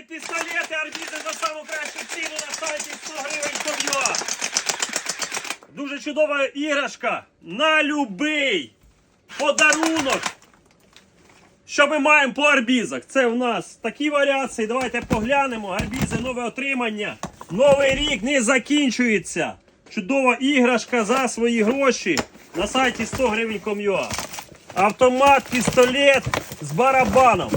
автомати, пістолети, арбізи за саму кращу ціну на сайті 100 гривень ком'юа. Дуже чудова іграшка на любий подарунок. Що ми маємо по арбізах? Це в нас такі варіації. Давайте поглянемо. Арбізи, нове отримання. Новий рік не закінчується. Чудова іграшка за свої гроші на сайті 100 гривень ком'юа. Автомат, пістолет з барабаном.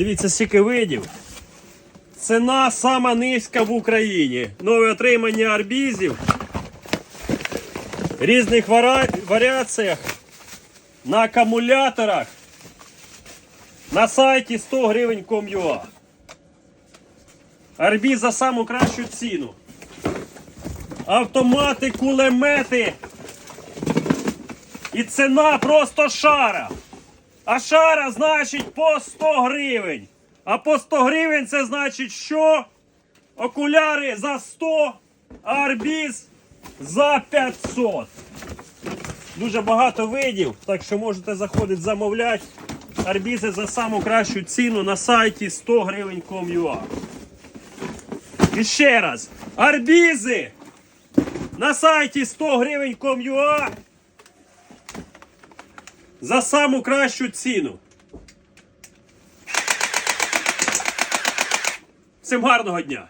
Дивіться, скільки видів. Ціна сама низька в Україні. Нове отримання арбізів. Різних вара... варіаціях. На акумуляторах. На сайті 100 гривень com.ua. Арбіз за саму кращу ціну. Автомати, кулемети. І ціна просто шара. А шара значить по 100 гривень. А по 100 гривень це значить, що окуляри за 100, а арбіз за 500. Дуже багато видів, так що можете заходити замовляти арбізи за саму кращу ціну на сайті 100 гривень com.ua. І ще раз, арбізи на сайті 100 гривень com.ua за саму кращу ціну. Всім гарного дня!